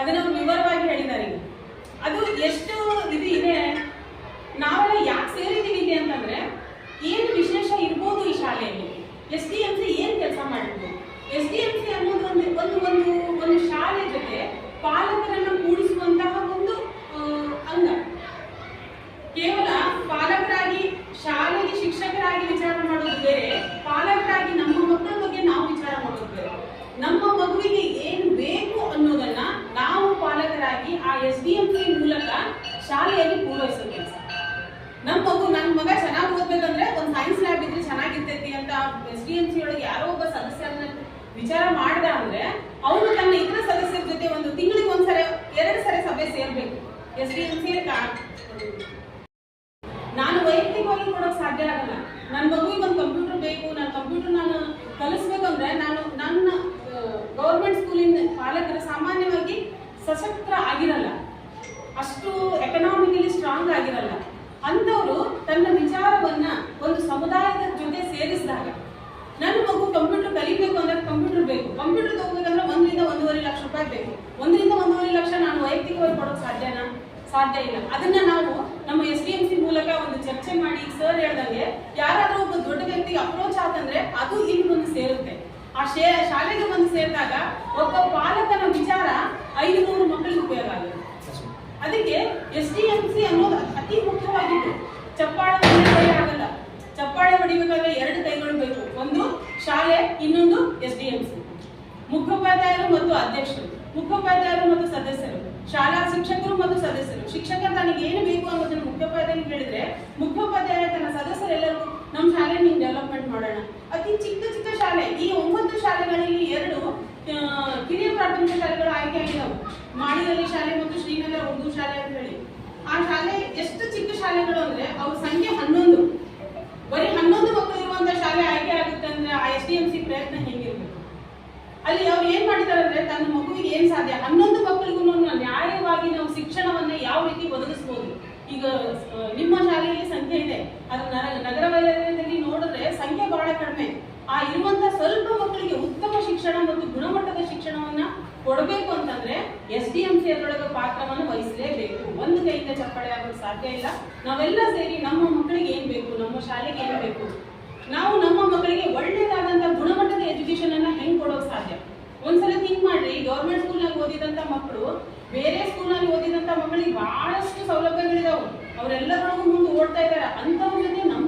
ಅದನ್ನ ವಿವರವಾಗಿ ಹೇಳಿದ್ದಾರೆ ಈಗ. ಅದು ಎಷ್ಟು ಇದು ಇದೆ. ನಾವೆಲ್ಲ ಯಾಕೆ ಸೇರಿದ್ದೀವಿ ಇಲ್ಲಿ ಅಂತಂದ್ರೆ, ಏನು ವಿಶೇಷ ಇರ್ಬೋದು ಈ ಶಾಲೆಯಲ್ಲಿ? ಎಸ್ ಡಿ ಎಂ ಸಿ ಏನು ಕೆಲಸ ಮಾಡಿದ್ರು ಎಸ್ ಡಿ ಎಂ ಸಿ ಅನ್ನೋದು ಒಂದು ಒಂದು ಒಂದು ಒಂದು ಶಾಲೆ ಜೊತೆ ಪಾಲಕರನ್ನು ಕೂಡಿಸುವಂತಹ ಒಂದು ಅಂಗ. ಕೇವಲ ಪಾಲಕರಾಗಿ, ಶಾಲೆಗೆ ಶಿಕ್ಷಕರಾಗಿ ವಿಚಾರ ಮಾಡೋದು ಬೇರೆ, ಪಾಲಕರಾಗಿ ನಮ್ಮ ಮಕ್ಕಳ ಬಗ್ಗೆ ನಾವು ವಿಚಾರ ಮಾಡೋದು ಬೇರೆ. ನಮ್ಮ ಮಗುವಿಗೆ ಏನು ಬೇಕು ಅನ್ನೋದನ್ನ ನಾವು ಪಾಲಕರಾಗಿ ಆ ಎಸ್ ಡಿ ಎಂ ಪಿ ಮೂಲಕ ಶಾಲೆಯಲ್ಲಿ ಪೂರೈಸೋ ಕೆಲಸ ನಮ್ಮ ಮಗು ನನ್ನ ಮಗ ಚೆನ್ನಾಗಿ ಓದ್ಬೇಕಂದ್ರೆ ಒಂದು ಸೈನ್ಸ್ ಲ್ಯಾಬ್ ಇದ್ರೆ ಚೆನ್ನಾಗಿರ್ತೈತಿ ಅಂತ ಎಸ್ ಡಿ ಎಂ ಸಿ ಒಳಗೆ ಯಾರೋ ಒಬ್ಬ ಸದಸ್ಯರನ್ನ ವಿಚಾರ ಮಾಡ್ದ ಅಂದ್ರೆ ಅವನು ತನ್ನ ಇತರ ಸದಸ್ಯರ ಜೊತೆ ಒಂದು ತಿಂಗಳಿಗೆ ಒಂದ್ಸರಿ ಎರಡು ಸರಿ ಸಭೆ ಸೇರ್ಬೇಕು. ಎಸ್ ಡಿ ಎಂ ಸಿ ನಾನು ವೈಯಕ್ತಿಕವಾಗಿ ಕೊಡೋಕೆ ಸಾಧ್ಯ ಆಗಲ್ಲ. ನನ್ನ ಮಗುವಿಗೆ ಒಂದು ಕಂಪ್ಯೂಟರ್ ಬೇಕು, ನಾನು ಕಂಪ್ಯೂಟರ್ ನಾನು ಕಲಿಸ್ಬೇಕಂದ್ರೆ ನಾನು ನನ್ನ ಗೌರ್ಮೆಂಟ್ ಸ್ಕೂಲಿನ ಪಾಲಕರು ಸಾಮಾನ್ಯವಾಗಿ ಸಶಕ್ತ ಆಗಿರಲ್ಲ. ಅಷ್ಟು ಎಕನಾಮಿಕಲಿ ಸ್ಟ್ರಾಂಗ್ ಆಗಿರಲ್ಲ. ಅಂಥವ್ರು ತನ್ನ ವಿಚಾರವನ್ನ ಒಂದು ಸಮುದಾಯದ ಜೊತೆ ಸೇರಿಸಿದಾಗ, ನನ್ನ ಮಗು ಕಂಪ್ಯೂಟರ್ ಕಲಿಬೇಕು ಅಂದ್ರೆ ಕಂಪ್ಯೂಟರ್ ಬೇಕು. ಕಂಪ್ಯೂಟರ್ ತಗೋಬೇಕಂದ್ರೆ ಒಂದರಿಂದ ಒಂದೂವರೆ ಲಕ್ಷ ರೂಪಾಯಿ ಬೇಕು. ಒಂದರಿಂದ ಒಂದೂವರೆ ಲಕ್ಷ ನಾನು ವೈಯಕ್ತಿಕವಾಗಿ ಕೊಡೋಕೆ ಸಾಧ್ಯನಾ? ಸಾಧ್ಯ ಇಲ್ಲ. ಅದನ್ನ ನಾವು ನಮ್ಮ ಎಸ್ ಡಿ ಎಂ ಸಿ ಮೂಲಕ ಒಂದು ಚರ್ಚೆ ಮಾಡಿ ಸರ್ ಹೇಳ್ದಂಗೆ ಯಾರಾದ್ರೂ ಒಬ್ಬ ದೊಡ್ಡ ವ್ಯಕ್ತಿಗೆ ಅಪ್ರೋಚ್ ಆತಂದ್ರೆ ಅದು ಇಲ್ಲಿ ಬಂದು ಸೇರುತ್ತೆ. ಆ ಶಾಲೆಗೆ ಬಂದು ಸೇರಿದಾಗ ಒಬ್ಬ ಪಾಲಕನ ವಿಚಾರ ಐದು ನೂರು ಮಕ್ಕಳಿಗೆ ಉಪಯೋಗ ಆಗುತ್ತೆ. ಅದಕ್ಕೆ ಎಸ್ ಡಿ ಎಂ ಸಿ ಅನ್ನೋದು ಅತಿ ಮುಖ್ಯವಾಗಿದ್ದು ಚಪ್ಪಾಳೆ ಕೈ ಆಗಲ್ಲ. ಚಪ್ಪಾಳೆ ಹೊಡಿಬೇಕಾದ್ರೆ ಎರಡು ಕೈಗಳು ಬೇಕು. ಒಂದು ಶಾಲೆ ಇನ್ನೊಂದು ಎಸ್ ಡಿ ಎಂ ಸಿ. ಮುಖ್ಯೋಪಾಧ್ಯಾಯರು ಮತ್ತು ಅಧ್ಯಕ್ಷರು ಮುಖ್ಯೋಪಾಧ್ಯಾಯರು ಮತ್ತು ಸದಸ್ಯರು ಶಾಲಾ ಶಿಕ್ಷಕರು ಮತ್ತು ಸದಸ್ಯರು. ಶಿಕ್ಷಕ ತನಗೆ ಏನು ಬೇಕು ಅನ್ನೋದನ್ನು ಮುಖ್ಯೋಪಾಧ್ಯಾಯ ಹೇಳಿದ್ರೆ ಮುಖ್ಯೋಪಾಧ್ಯಾಯ ತನ್ನ ಸದಸ್ಯರೆಲ್ಲರೂ ನಮ್ಮ ಶಾಲೆ ನೀವು ಡೆವಲಪ್ಮೆಂಟ್ ಮಾಡೋಣ. ಅತಿ ಚಿಕ್ಕ ಚಿಕ್ಕ ಶಾಲೆ ಈ ಒಂಬತ್ತು ಶಾಲೆಗಳಲ್ಲಿ ಎರಡು ಕಿರಿಯ ಪ್ರಾಥಮಿಕ ಶಾಲೆಗಳು ಆಯ್ಕೆ ಆಗಿದ್ದಾವೆ ಮಾಡಿದಲ್ಲಿ ಶಾಲೆ ಮತ್ತು ಶ್ರೀನಗರ ಉರ್ದು ಶಾಲೆ ಅಂತ ಹೇಳಿ. ಆ ಶಾಲೆ ಎಷ್ಟು ಚಿಕ್ಕ ಶಾಲೆಗಳು ಅಂದ್ರೆ ಅವ್ರ ಸಂಖ್ಯೆ ಹನ್ನೊಂದು. ಬರೀ ಹನ್ನೊಂದು ಮಕ್ಕಳು ಇರುವಂತ ಶಾಲೆ ಆಯ್ಕೆ ಆಗುತ್ತೆ ಅಂದ್ರೆ ಆ ಎಸ್ ಡಿ ಎಂ ಸಿ ಪ್ರಯತ್ನ ಹೆಂಗಿರ್ಬೇಕು? ಅಲ್ಲಿ ಅವ್ರು ಏನ್ ಮಾಡಿದ್ದಾರೆ ಅಂದ್ರೆ ತನ್ನ ಮಗುವಿಗೆ ಏನ್ ಸಾಧ್ಯ? ಹನ್ನೊಂದು ಮಕ್ಕಳಿಗೂ ನ್ಯಾಯವಾಗಿ ನಾವು ಶಿಕ್ಷಣವನ್ನ ಯಾವ ರೀತಿ ಒದಗಿಸಬಹುದು ಈಗ ನಿಮ್ಮ ಶಾಲೆಯಲ್ಲಿ ಸಂಖ್ಯೆ ಇದೆ. ಅದು ನಗರ ವಲಯದಲ್ಲಿ ನೋಡಿದ್ರೆ ಸಂಖ್ಯೆ ಬಹಳ ಕಡಿಮೆ ಆ ಇರುವಂತ ಸ್ವಲ್ಪ ಮಕ್ಕಳಿಗೆ ಉತ್ತಮ ಶಿಕ್ಷಣ ಮತ್ತು ಗುಣಮಟ್ಟದ ಶಿಕ್ಷಣವನ್ನ ಕೊಡಬೇಕು ಅಂತಂದ್ರೆ ಎಸ್ ಡಿ ಎಂ ಸಿ ಅದರೊಳಗೆ ಪಾತ್ರವನ್ನು ವಹಿಸಲೇಬೇಕು. ಒಂದು ಕೈಯಿಂದ ಚಪ್ಪಳೆ ಆಗೋದು ಸಾಧ್ಯ ಇಲ್ಲ. ನಾವೆಲ್ಲ ಸೇರಿ ನಮ್ಮ ಮಕ್ಕಳಿಗೆ ಏನ್ ಬೇಕು? ನಮ್ಮ ಶಾಲೆಗೆ ಏನ್ ಬೇಕು? ನಾವು ನಮ್ಮ ಮಕ್ಕಳಿಗೆ ಒಳ್ಳೆಯದಾದಂತ ಗುಣಮಟ್ಟದ ಎಜುಕೇಶನ್ ಅನ್ನ ಹೆಂಗ್ ಕೊಡೋಕ್ ಸಾಧ್ಯ? ಒಂದ್ಸಲ ಥಿಂಕ್ ಮಾಡ್ರಿ ಗೌರ್ಮೆಂಟ್ ಸ್ಕೂಲ್ನಲ್ಲಿ ಓದಿದಂತ ಮಕ್ಕಳು ಬೇರೆ ಸ್ಕೂಲ್ನಲ್ಲಿ ಓದಿದಂತ ಮಕ್ಕಳಿಗೆ ಬಹಳಷ್ಟು ಸೌಲಭ್ಯಗಳಿದಾವು. ಅವರೆಲ್ಲರೊಳಗೂ ಮುಂದೆ ಓಡ್ತಾ ಇದ್ದಾರೆ. ಅಂತವ್ರ ಜೊತೆ ನಮ್ಮ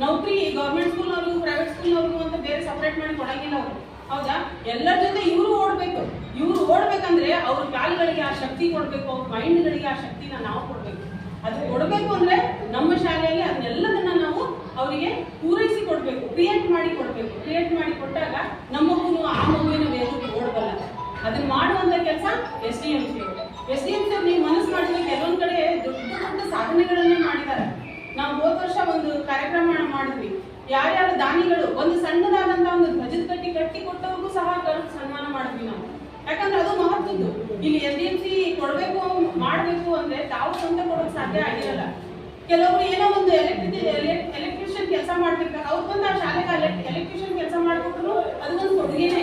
ನೌಕರಿ ಗೌರ್ಮೆಂಟ್ ಸ್ಕೂಲ್ ಅವ್ರಿಗೂ ಪ್ರೈವೇಟ್ ಸ್ಕೂಲ್ ಅವ್ರಿಗೂ ಅಂತ ಬೇರೆ ಸಪ್ರೇಟ್ ಮಾಡಿ ಕೊಡಂಗಿಲ್ಲ ಅವರು. ಹೌದಾ? ಎಲ್ಲರ ಜೊತೆ ಇವರು ಓಡಬೇಕು. ಇವರು ಓಡಬೇಕಂದ್ರೆ ಅವ್ರ ಕಾಲುಗಳಿಗೆ ಆ ಶಕ್ತಿ ಕೊಡಬೇಕು, ಅವ್ರ ಮೈಂಡ್ಗಳಿಗೆ ಆ ಶಕ್ತಿನ ನಾವು ಕೊಡಬೇಕು. ಅದು ಕೊಡಬೇಕು ಅಂದ್ರೆ ನಮ್ಮ ಶಾಲೆಯಲ್ಲಿ ಅದನ್ನೆಲ್ಲದನ್ನ ನಾವು ಅವರಿಗೆ ಪೂರೈಸಿ ಕೊಡಬೇಕು ಕ್ರಿಯೇಟ್ ಮಾಡಿ ಕೊಡಬೇಕು. ಕ್ರಿಯೇಟ್ ಮಾಡಿ ಕೊಟ್ಟಾಗ ನಮ್ಮ ಮಗುನು ಆ ಮಗುವಿನ ವೇಗಕ್ಕೆ ಓಡಬಲ್ಲ ಅದನ್ನ ಮಾಡುವಂತ ಕೆಲಸ S D M C S D M C ನೀವು ಮನಸ್ಸು ಮಾಡಿದ್ರೆ ಕೆಲವೊಂದು ಕಡೆ ದೊಡ್ಡ ದೊಡ್ಡ ಸಾಧನೆಗಳನ್ನೇ ಮಾಡಿದ್ದಾರೆ. ನಾವು ಹೋದ ವರ್ಷ ಒಂದು ಕಾರ್ಯಕ್ರಮ ಮಾಡಿದ್ವಿ. ಯಾರ್ಯಾರ ದಾನಿಗಳು, ಒಂದು ಸಣ್ಣದಾದಂತ ಒಂದು ಧ್ವಜದ ಕಟ್ಟಿ ಕಟ್ಟಿ ಕೊಟ್ಟವ್ರಿಗೂ ಸಹ ಸನ್ಮಾನ ಮಾಡಿದ್ವಿ ನಾವು. ಯಾಕಂದ್ರೆ ಅದು ಮಹತ್ವದ್ದು. ಇಲ್ಲಿ ಡಿ ಎಂ ಸಿ ಕೊಡ್ಬೇಕು, ಮಾಡ್ಬೇಕು ಅಂದ್ರೆ ತಾವು ಸ್ವಂತ ಕೊಡೋಕ್ ಸಾಧ್ಯ ಆಗಿರಲ್ಲ. ಕೆಲವರು ಏನೋ ಒಂದು ಎಲೆಕ್ಟ್ರಿಕ್, ಎಲೆಕ್ಟ್ರಿಷಿಯನ್ ಕೆಲಸ ಮಾಡ್ತಿರ್ತಾರೆ. ಅವ್ರು ಬಂದು ಆ ಶಾಲೆಗೆ ಎಲೆಕ್ಟ್ರಿಷಿಯನ್ ಕೆಲಸ ಮಾಡ್ಕೊಟ್ರು ಅದೊಂದು ಕೊಡುಗೆನೆ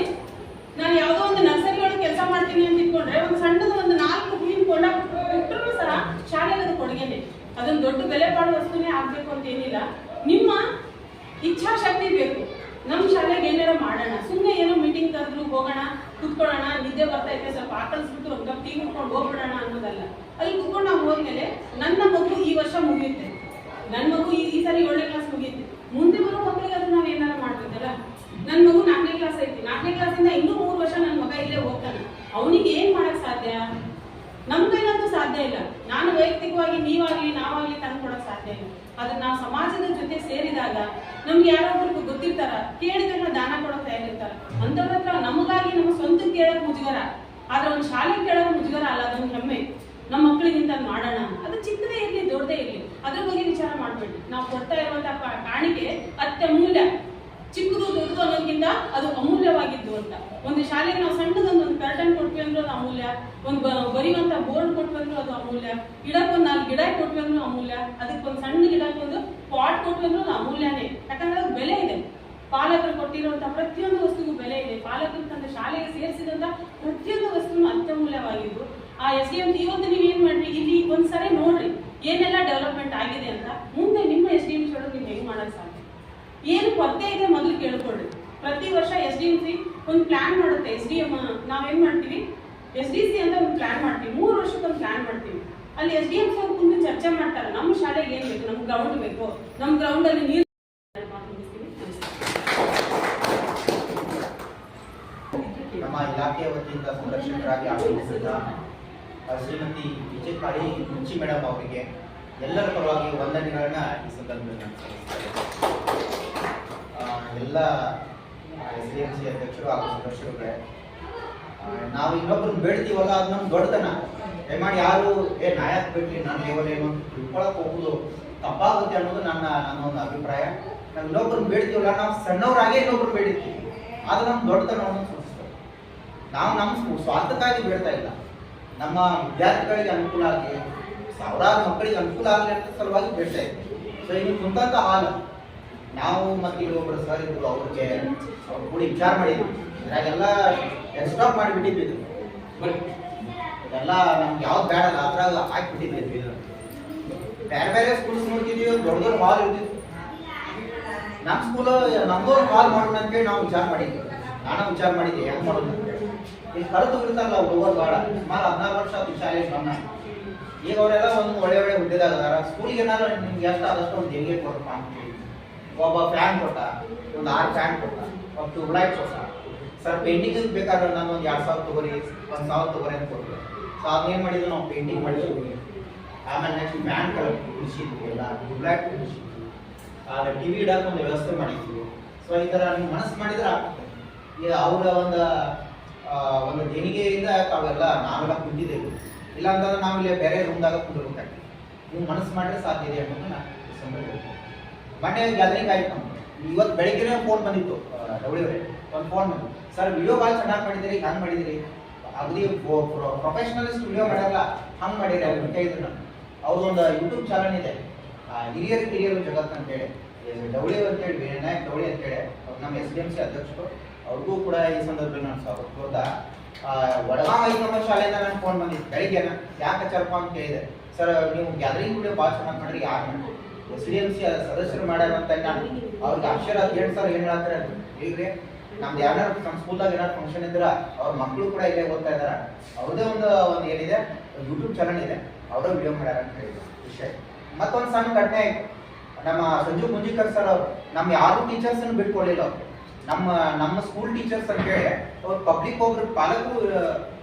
ನಾನು ಯಾವುದೋ ಒಂದು ನರ್ಸರಿಗಳು ಕೆಲಸ ಮಾಡ್ತೀನಿ ಅಂತ ಇಟ್ಕೊಂಡ್ರೆ ಒಂದು ಸಣ್ಣದು ಒಂದು ನಾಲ್ಕು ಹೂವಿನ ಕೊಂಡ ಕೊಟ್ಟರು ಸಹ ಶಾಲೆಗೆ ಅದು ಕೊಡುಗೆನೆ ಅದೊಂದು ದೊಡ್ಡ ಬೆಲೆ ಬಾಳುವ ವಸ್ತುನೇ ಆಗ್ಬೇಕು ಅಂತ ಏನಿಲ್ಲ. ನಿಮ್ಮ ಇಚ್ಛಾಶಕ್ತಿ ಬೇಕು. ನಮ್ಮ ಶಾಲೆಗೆ ಏನಾರ ಮಾಡೋಣ. ಸುಮ್ಮನೆ ಏನೋ ಮೀಟಿಂಗ್ ಕರೆದ್ರು ಹೋಗೋಣ, ಕುತ್ಕೊಳ್ಳೋಣ, ನಿದ್ದೆ ಬರ್ತಾ ಇದ್ರೆ ಸ್ವಲ್ಪ ಆಕಳಿಸ್ಬಿಟ್ಟು ಒಂದು ಟೀ ಕುಟ್ಕೊಂಡು ಹೋಗ್ಬಿಡೋಣ ಅನ್ನೋದಲ್ಲ. ಅಲ್ಲಿ ಕುತ್ಕೊಂಡು ನಾವು ಹೋದ್ಮೇಲೆ ನನ್ನ ಮಗು ಈ ವರ್ಷ ಮುಗಿಯುತ್ತೆ. ನನ್ನ ಮಗು ಈ ಸರಿ ಏಳನೇ ಕ್ಲಾಸ್ ಮುಗಿಯುತ್ತೆ. ಮುಂದೆ ಬರೋ ಮಕ್ಕಳಿಗೆ ಅದನ್ನ ನಾವು ಏನಾರ ಮಾಡ್ಬೇಕಲ್ಲ? ನನ್ನ ಮಗು ನಾಲ್ಕನೇ ಕ್ಲಾಸ್ ಐತಿ. ನಾಲ್ಕನೇ ಕ್ಲಾಸಿಂದ ಇನ್ನೂ ಮೂರು ವರ್ಷ ನನ್ನ ಮಗ ಇಲ್ಲೇ ಹೋಗ್ತಾನೆ. ಅವನಿಗೆ ಏನು ಮಾಡೋಕ್ಕೆ ಸಾಧ್ಯ? ನಮ್ಮ ಕೈಲಂತೂ ಸಾಧ್ಯ ಇಲ್ಲ. ನಾನು ವೈಯಕ್ತಿಕವಾಗಿ ನೀವಾಗಲಿ, ನಾವಾಗ್ಲಿ ತಂದು ಕೊಡಕ್ ಸಾಧ್ಯ ಇಲ್ಲ ಅದನ್ನ ಸಮಾಜದ ಜೊತೆ ಸೇರಿದಾಗ ನಮ್ಗೆ ಯಾರೊಬ್ಬರಿಗೂ ಗೊತ್ತಿರ್ತಾರ ಕೇಳಿದ್ರೆ ದಾನ ಕೊಡೋ ತಯಾರಿರ್ತಾರ. ಅಂತವ್ರ ಹತ್ರ ನಮಗಾಗಿ ನಮ್ಮ ಸ್ವಂತ ಕೇಳಕ್ ಮುಜುಗರ. ಆದ್ರೆ ಒಂದು ಶಾಲೆ ಕೇಳಕ್ ಮುಜುಗರ ಅಲ್ಲ ಅದೊಂದು ಹೆಮ್ಮೆ. ನಮ್ಮ ಮಕ್ಕಳಿಗಿಂತ ಮಾಡೋಣ ಅದು ಚಿಕ್ಕದೇ ಇರಲಿ, ದೊಡ್ಡದೇ ಇರಲಿ. ಅದ್ರ ಬಗ್ಗೆ ವಿಚಾರ ಮಾಡ್ಬೇಡಿ. ನಾವು ಕೊಡ್ತಾ ಇರುವಂತಹ ಕಾಣಿಕೆ ಅತ್ಯಮೂಲ್ಯ. ಅನ್ನೋದಕ್ಕಿಂತ ಅದು ಅಮೂಲ್ಯವಾಗಿದ್ದು ಅಂತ. ಒಂದು ಶಾಲೆಗೆ ನಾವು ಸಣ್ಣದೊಂದು ಒಂದು ಪ್ಯಾಟರ್ನ್ ಕೊಟ್ವಿ ಅಂದ್ರೂ ಅದು ಅಮೂಲ್ಯ. ಒಂದು ಬರೆಯುವಂತ ಬೋರ್ಡ್ ಕೊಟ್ವಿ ಅಂದ್ರೂ ಅದು ಅಮೂಲ್ಯ. ಗಿಡಕ್ಕೆ ಒಂದು ನಾಲ್ಕು ಗಿಡ ಕೊಟ್ವಿ ಅಂದ್ರೂ ಅಮೂಲ್ಯ. ಅದಕ್ಕೆ ಒಂದು ಸಣ್ಣ ಗಿಡಕ್ಕೆ ಒಂದು ಪಾಟ್ ಕೊಟ್ವಿ ಅಂದ್ರೂ ಅದು ಅಮೂಲ್ಯನೇ. ಯಾಕಂದ್ರೆ ಅದು ಬೆಲೆ ಇದೆ. ಪಾಲಕರು ಕೊಟ್ಟಿರುವಂತ ಪ್ರತಿಯೊಂದು ವಸ್ತುಗೂ ಬೆಲೆ ಇದೆ. ಪಾಲಕರು ತನ್ನ ಶಾಲೆಗೆ ಸೇರಿಸಿದಂತ ಪ್ರತಿಯೊಂದು ವಸ್ತುನು ಅತ್ಯಮೂಲ್ಯವಾಗಿದ್ದು, ಆ ಎಸ್ ಡಿ ಎಂ ಇವತ್ತು ನೀವು ಏನ್ ಮಾಡ್ರಿ? ಇಲ್ಲಿ ಒಂದ್ಸರಿ ನೋಡ್ರಿ. ಏನೆಲ್ಲ ಡೆವಲಪ್ಮೆಂಟ್ ಆಗಿದೆ ಅಂತ. ಮುಂದೆ ನಿಮ್ಮ ಎಸ್ ಡಿ ಎಂ ನೀವು ಹೆಂಗ್ ಮಾಡಕ್ ಸಾಧ್ಯ? ಏನು ಕೊರತೆ ಇದೆ, ಮೊದಲು ಕೇಳ್ಕೊಳ್ರಿ. ಪ್ರತಿ ವರ್ಷ ಎಸ್ ಡಿ ಎಂ ಸಿ ಒಂದು ಪ್ಲಾನ್ ಮಾಡುತ್ತೆ ಎಸ್ ಡಿ ಎಂ ನಾವೇನ್ ಮಾಡ್ತೀವಿ? ಎಸ್ ಡಿ ಸಿ ಅಂತ ಒಂದು ಪ್ಲಾನ್ ಮಾಡ್ತೀವಿ, ಮೂರು ವರ್ಷಕ್ಕೆ ಒಂದು ಪ್ಲಾನ್ ಮಾಡ್ತೀವಿ. ಅಲ್ಲಿ ಎಸ್ ಡಿ ಎಂ ಸಿ ಕುಂತು ಚರ್ಚೆ ಮಾಡ್ತಾರೆ, ನಮ್ಮ ಶಾಲೆಗೆ ಏನು ಬೇಕು? ನಮ್ಮ ಗ್ರೌಂಡ್ ಬೇಕು. ನಮ್ಮ ಗ್ರೌಂಡ್ ಅಲ್ಲಿ ನೀರು ನಮ್ಮ ಇಲಾಖೆಯ ವತಿಯಿಂದ ಸಂರಕ್ಷಕರಾಗಿ ಆಗಮಿಸಿದ ಶ್ರೀಮತಿ ವಿಜಯ್ ಕಾಳಿ ಮುಂಚಿ ಮೇಡಮ್ ಅವರಿಗೆ ಎಲ್ಲರ ಪರವಾಗಿ ವಂದನೆಗಳನ್ನ ಈ ಸಂದರ್ಭದಲ್ಲಿ ಎಲ್ಲ ಎಸ್ ಡಿ ಸಿ ಅಧ್ಯಕ್ಷರು ಹಾಗೂ ಸದಸ್ಯರುಗಳೇ ನಾವು ಇನ್ನೊಬ್ರನ್ನ ಬೇಡ್ತೀವಲ್ಲ, ಅದು ನಮ್ಗೆ ದೊಡ್ಡತನ. ದಯಮಾಡಿ ಯಾರು, ಏ, ನಾಯಕ್ ಬಿಡ್ಲಿ ನನ್ನ ಲೆವೆಲ್ ಏನು ತಿಳ್ಕೊಳಕ್ ಹೋಗುದು, ತಪ್ಪಾಗುತ್ತೆ ಅನ್ನೋದು ನನ್ನ ನನ್ನ ಒಂದು ಅಭಿಪ್ರಾಯ. ನಾವು ಇನ್ನೊಬ್ರನ್ನ ಬೇಡ್ತೀವಲ್ಲ, ನಾವು ಸಣ್ಣವರಾಗೆ ಇನ್ನೊಬ್ರು ಬೇಡಿರ್ತೀವಿ. ಅದು ನಮ್ಗೆ ದೊಡ್ಡತನ ಅನ್ನೋದು ಸೂಚಿಸ್ತದೆ ನಾವು ನಮ್ಮ ಸ್ವ- ಸ್ವಾರ್ಥಕ್ಕಾಗಿ ಬೇಡ್ತಾ ಇಲ್ಲ. ನಮ್ಮ ವಿದ್ಯಾರ್ಥಿಗಳಿಗೆ ಅನುಕೂಲ ಆಗಲಿ ಸಾವಿರಾರು ಮಕ್ಕಳಿಗೆ ಅನುಕೂಲ ಆಗಲಿ ಅಂತ ಸಲುವಾಗಿ ಬೇಡ್ತಾ ಇದ್ದೀವಿ. ಸೊ ಇನ್ನು ಕುಂತಂತ ಹಾಲು. ನಾವು ಮತ್ತೆ ಇಲ್ಲಿ ಒಬ್ಬರು ಸರ್ ಇದ್ರು, ಅವ್ರಿಗೆ ಅವ್ರ ಕೂಡ ವಿಚಾರ ಮಾಡಿದ್ವಿ. ಇದ್ರಾಗೆಲ್ಲ ಸ್ಟಾಪ್ ಮಾಡಿಬಿಟ್ಟಿದ್ವಿ ಇದು. ಇದೆಲ್ಲ ನಮ್ಗೆ ಯಾವ್ದು ಬೇಡಲ್ಲ ಅದ್ರಾಗ ಹಾಕ್ಬಿಟ್ಟಿದ್ವಿ ಇದು. ಬೇರೆ ಬೇರೆ ಸ್ಕೂಲ್ಸ್ ನೋಡ್ತಿದ್ವಿ, ದೊಡ್ಡ ದೊಡ್ಡ ಹಾಲ್ ಇರ್ತಿದ್ವಿ. ನಮ್ಮ ಸ್ಕೂಲ್ ನಮ್ದು ಒಂದು ಹಾಲ್ ಮಾಡೋಣ ಅಂತೇಳಿ ನಾವು ವಿಚಾರ ಮಾಡಿದ್ವಿ. ನಾನು ವಿಚಾರ ಮಾಡಿದ್ದೆ, ಹೆಂಗ್ ಮಾಡೋದು ಈಗ ಕಳೆದು ಇರ್ತಾರಲ್ಲ ಅವ್ರು ಹೋಗೋದು ಬೇಡ. ಸುಮಾರು ಹದಿನಾರು ವರ್ಷ ಅದು ಶಾಲೆ ಬಂದ ಈಗ ಅವರೆಲ್ಲ ಒಂದು ಒಳ್ಳೆ ಒಳ್ಳೆ ಹುದ್ದೆದಾಗ ಸ್ಕೂಲ್ಗೆ ಏನಾದ್ರು ನಿಮ್ಗೆ ಎಷ್ಟು ಆದಷ್ಟು ಒಂದು ಹೆಂಗೆ ಕೊಡಪ್ಪ ಅಂತ ಹೇಳಿ ಒಬ್ಬ ಫ್ಯಾನ್ ಕೊಟ್ಟ, ಒಂದು ಆರು ಫ್ಯಾನ್ ಕೊಟ್ಟ, ಒಂದು ಟ್ಯೂಬ್ಲೈಟ್ ಕೊಟ್ಟ. ಸರ್ ಪೇಂಟಿಂಗ್ ಬೇಕಾದ್ರೆ ನಾನು ಒಂದು ಎರಡು ಸಾವಿರ ತಗೋರಿ, ಒಂದು ಸಾವಿರ ತಗೋರಿ ಅಂತ ಕೊಟ್ಟರು ಸೊ ಅದನ್ನೇನು ಮಾಡಿದ್ರು, ನಾವು ಪೇಂಟಿಂಗ್ ಮಾಡಿದ್ವಿ. ಆಮೇಲೆ ನೆಕ್ಸ್ಟ್ ಫ್ಯಾನ್ ಕುಡಿಸಿದ್ವಿ ಎಲ್ಲ ಟ್ಯೂಬ್ಲೈಟ್ ಲೈಟ್ ಆದರೆ ಟಿ ವಿ ಇಡಕ್ಕೆ ಒಂದು ವ್ಯವಸ್ಥೆ ಮಾಡಿದ್ವಿ. ಸೊ ಈ ಥರ ನೀವು ಮನಸ್ಸು ಮಾಡಿದ್ರೆ ಆಗ್ತದೆ. ಈಗ ಅವರ ಒಂದು ಒಂದು ದೇಣಿಗೆಯಿಂದ ತಾವೆಲ್ಲ ನಾವೆಲ್ಲ ಕುಂದಿದ್ದೇವೆ ಇಲ್ಲ ಅಂತಂದ್ರೆ ನಾವಿಲ್ಲಿ ಬೇರೆ ರೂಮ್ದಾಗ ಕುಂದಿರ್ಬೇಕಾಗ್ತದೆ. ನೀವು ಮನಸ್ಸು ಮಾಡಿದ್ರೆ ಸಾಧ್ಯ ಇದೆ ಅನ್ನೋದು ನಾನು ಸಂದರ್ಭದಲ್ಲಿ ಮೊನ್ನೆ ಗ್ಯಾದರಿಂಗ್ ಆಯ್ತು. ಇವತ್ತು ಬೆಳಿಗ್ಗೆ ಫೋನ್ ಬಂದಿತ್ತು ಡಬ್ಲ್ಯೂರೇ ಒಂದು ಫೋನ್ ಬಂದಿತ್ತು. ಸರ್ ವಿಡಿಯೋ ಕಾಲ್ ಚೆನ್ನಾಗಿ ಮಾಡಿದಿರಿ ಹಂಗೆ ಮಾಡಿದಿರಿ ಅಗದಿ ಪ್ರೊಫೆಷನಲಿಸ್ಟ್ ವಿಡಿಯೋ ಮಾಡಲ್ಲ, ಹಂಗೆ ಮಾಡಿರಿ ಅವ್ರು ಕೇಳಿದ್ರು ನಾನು ಒಂದು ಯೂಟ್ಯೂಬ್ ಚಾನಲ್ ಇದೆ. ಹಿರಿಯರು ಕಿರಿಯರು ಜಗತ್ ಅಂತೇಳಿ ಡೌಳಿ ಅಂತೇಳಿ ವಿನಾಯಕ್ ಡೌಳಿ ಅಂತೇಳಿ ನಮ್ಮ ಎಸ್ ಡಿ ಎಂ ಸಿ ಅಧ್ಯಕ್ಷರು. ಅವ್ರಿಗೂ ಕೂಡ ಈ ಸಂದರ್ಭದಲ್ಲಿ ನಾನು ಸ್ವಾಗತ ಐದು ನಮ್ಮ ಶಾಲೆಯಿಂದ ನಾನು ಫೋನ್ ಬಂದಿದ್ದು ಬೆಳಿಗ್ಗೆನ. ಯಾಕೆ ಚರ್ಪ ಅಂತ ಕೇಳಿದೆ. ಸರ್ ನೀವು ಗ್ಯಾದರಿಂಗ್ ಕೂಡ ಭಾಳ ಚೆನ್ನಾಗಿ ಯಾರು ಮಾಡಿ ಎಸ್ ಡಿ ಎಂ ಸಿ ಸದಸ್ಯರು ಮಾಡ್ಯಾರಂತ ಅವ್ರಿಗೆ ಅಕ್ಷರ ಏನು ಸರ್, ಏನು ಹೇಳ್ತಾರೆ ಇಲ್ರಿ, ನಮ್ದು ಯಾರು ನಮ್ಮ ಸ್ಕೂಲ್ದಾಗ ಏನಾದ್ರು ಫಂಕ್ಷನ್ ಇದ್ರ, ಅವ್ರ ಮಕ್ಕಳು ಕೂಡ ಇಲ್ಲೇ ಓದ್ತಾ ಇದಾರ. ಅವ್ರದೇ ಒಂದು ಒಂದು ಏನಿದೆ ಯೂಟ್ಯೂಬ್ ಚಾನಲ್ ಇದೆ. ಅವರ ವಿಡಿಯೋ ಮಾಡ್ಯಾರ ಅಂತ ಹೇಳಿದ್ರು. ವಿಷಯ. ಮತ್ತೊಂದು ಸಣ್ಣ ಘಟನೆ ಆಯ್ತು. ನಮ್ಮ ಸಂಜು ಮುಂಜಿಕರ್ ಸರ್ ಅವ್ರು ನಮ್ಮ ಯಾರು ಟೀಚರ್ಸ್ ಬಿಟ್ಕೊಳ್ಳಿಲ್ಲ ಅವ್ರು. ನಮ್ಮ ನಮ್ಮ ಸ್ಕೂಲ್ ಟೀಚರ್ಸ್ ಅಂತ ಹೇಳಿ, ಅವ್ರು ಪಬ್ಲಿಕ್ ಒಬ್ರು ಪಾಲಕರು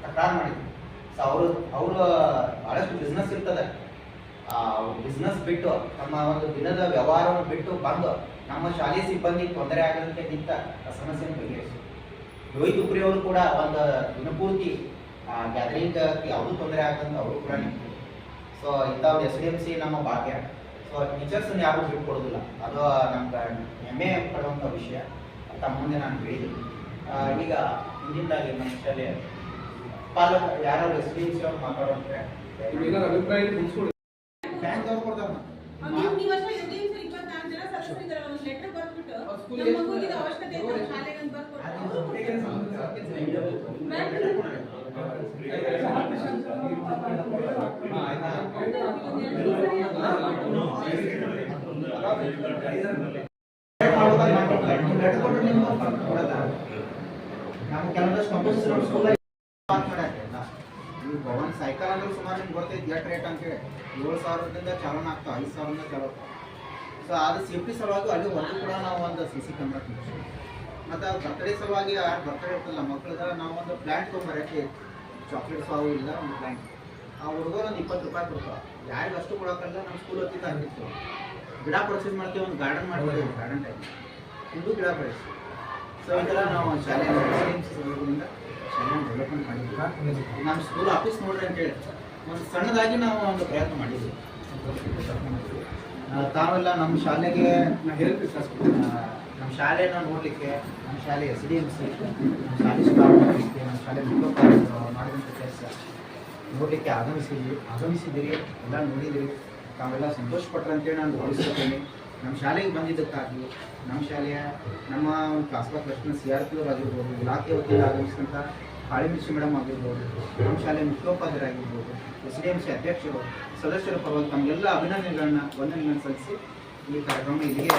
ತಕರಾರು ಮಾಡಿದ್ರು. ಸೊ ಅವರು ಅವರು ಬಹಳಷ್ಟು ಬಿಸ್ನೆಸ್ ಇರ್ತದೆ. ಬಿಸ್ನೆಸ್ ಬಿಟ್ಟು, ನಮ್ಮ ಒಂದು ದಿನದ ವ್ಯವಹಾರವನ್ನು ಬಿಟ್ಟು ಬಂದು, ನಮ್ಮ ಶಾಲೆ ಸಿಬ್ಬಂದಿ ತೊಂದರೆ ಆಗದಂತೆ ನಿಂತ ಸಮಸ್ಯೆಯನ್ನು ಬಗೆಹರಿಸಿ ರೋಹಿತ್ ಉಪ್ರಿ ಅವರು ಕೂಡ ಒಂದು ದಿನಪೂರ್ತಿ ಗ್ಯಾದರಿಂಗ್ ಯಾವುದೂ ತೊಂದರೆ ಆಗದಂತ ಅವರು ಕೂಡ ನಿಂತರು ಸೊ ಇಂಥವ್ರು ಎಸ್ ಡಿ ಎಂ ಸಿ ನಮ್ಮ ಭಾಗ್ಯ. ಸೊ ಟೀಚರ್ಸ್ ಯಾರು ಬಿಟ್ಕೊಡೋದಿಲ್ಲ ಅದು ನಮ್ಗೆ ಹೆಮ್ಮೆ ಪಡುವಂಥ ವಿಷಯ. ತಮ್ಮ ಮುಂದೆ ನಾನು ಹೇಳಿದ್ರು ಈಗ ಮುಂದಿನದಾಗಿ ಶಾಲೆ ಪಾಲಕ ಯಾರು ಎಸ್ ಡಿ ಎಂ ಸಿ ಅವ್ರು ಮಾತಾಡೋಂದ್ರೆ ಅಭಿಪ್ರಾಯ ತಿಳಿಸ್ಕೊಡಿ ಕೊಡ್ತಾರ. ಈ ವರ್ಷ ಎಸ್ ಹೇಳಿ ರೇಟ್ ಅಂತೇಳಿ ಏಳು ಸಾವಿರದಿಂದ ಚಾಲನ ಆಗ್ತಾವ ಐದು ಸಾವಿರದಿಂದ ಚಾಲೋ ಸೊ ಅದು ಸೇಫ್ಟಿ ಸಲುವಾಗಿ ಅಲ್ಲಿ ಒಂದು ಕೂಡ ನಾವು ಒಂದು ಸಿ ಸಿ ಕ್ಯಾಮ್ರಾ ತುಂಬಿಸಿ ಮತ್ತು ಬರ್ತಡೇ ಸಲುವಾಗಿ ಯಾರು ಬರ್ತಡೇ ಇರ್ತಲ್ಲ ಮಕ್ಕಳದ ನಾವು ಒಂದು ಪ್ಲ್ಯಾಂಟ್ ತೊಗೊಂಬರಕ್ಕೆ ಚಾಕ್ಲೇಟ್ಸ್ ಸಾವು ಇಲ್ಲ, ಒಂದು ಪ್ಲ್ಯಾಂಟ್ ಆ ಹುಡುಗರು ಒಂದು ಇಪ್ಪತ್ತು ರೂಪಾಯಿ ಕೊಡ್ತಾವೆ ಯಾರಿಗೆ ಅಷ್ಟು ಕೊಡೋಕ್ಕಲ್ಲ ನಮ್ಮ ಸ್ಕೂಲ್ ಹೊತ್ತಿಗೆ ಆಗಿತ್ತು ಗಿಡ ಪರ್ಚೇಸ್ ಮಾಡ್ತೀವಿ, ಒಂದು ಗಾರ್ಡನ್ ಮಾಡ್ತೀವಿ ಗಾರ್ಡನ್ ಟೈಮ್ ಹಿಂದೂ ಗಿಡ ಬೆಳೆಸಿ ಸೊ ಇದೆಲ್ಲ ನಾವು ಶಾಲೆ ಡೆವಲಪ್ಮೆಂಟ್ ಮಾಡಿದ್ವಿ. ನಮ್ಮ ಸ್ಕೂಲ್ ಆಫೀಸ್ ನೋಡ್ರಿ ಅಂತೇಳಿ ಒಂದು ಸಣ್ಣದಾಗಿ ನಾವು ಒಂದು ಪ್ರಯತ್ನ ಮಾಡಿದ್ವಿ. ತಾವೆಲ್ಲ ನಮ್ಮ ಶಾಲೆಗೆ ನಾ ಹೇಳ್ತೀವಿ ಸರ್. ನಮ್ಮ ಶಾಲೆನ ನೋಡಲಿಕ್ಕೆ ನಮ್ಮ ಶಾಲೆ ಎಸ್ ಡಿ ಎಂ ಸಿ ನಮ್ಮ ಶಾಲೆ ಸುಧಾರಣೆ ನಮ್ಮ ಶಾಲೆ ಮಾಡಿದಂಥ ಕೆಲಸ. ನೋಡಲಿಕ್ಕೆ ಆಗಮಿಸಿದ್ವಿ. ಆಗಮಿಸಿದಿರಿ ಎಲ್ಲ ನೋಡಿದಿರಿ ತಾವೆಲ್ಲ ಸಂತೋಷ ಪಟ್ರೆ ಅಂತೇಳಿ ನಾನು ಭಾವಿಸ್ತೀನಿ ನಮ್ಮ ಶಾಲೆಗೆ ಬಂದಿದ್ದಕ್ಕಾಗಿ ನಮ್ಮ ಶಾಲೆಯ ನಮ್ಮ class pass Lakshmana C R P ಅವರಾಗಿರ್ಬೋದು ಇಲಾಖೆ ವತಿಯಿಂದ ಆಗಮಿಸಿದಂಥ ಕಾಳಿಮಿರ್ಸಿ ಮೇಡಮ್ ಆಗಿರ್ಬೋದು ನಮ್ಮ ಶಾಲೆ ಮುಖ್ಯೋಪಾಧ್ಯಾಯರಾಗಿರ್ಬೋದು ಎಸ್ ಡಿ ಎಂ ಸಿ ಅಧ್ಯಕ್ಷರು, ಸದಸ್ಯರ ಪರವಾಗಿ ತಮಗೆಲ್ಲ ಅಭಿನಂದನೆಗಳನ್ನ ವಂದನೆಗಳನ್ನು ಸಲ್ಲಿಸಿ ಈ ಕಾರ್ಯಕ್ರಮ ಇಲ್ಲಿಗೆ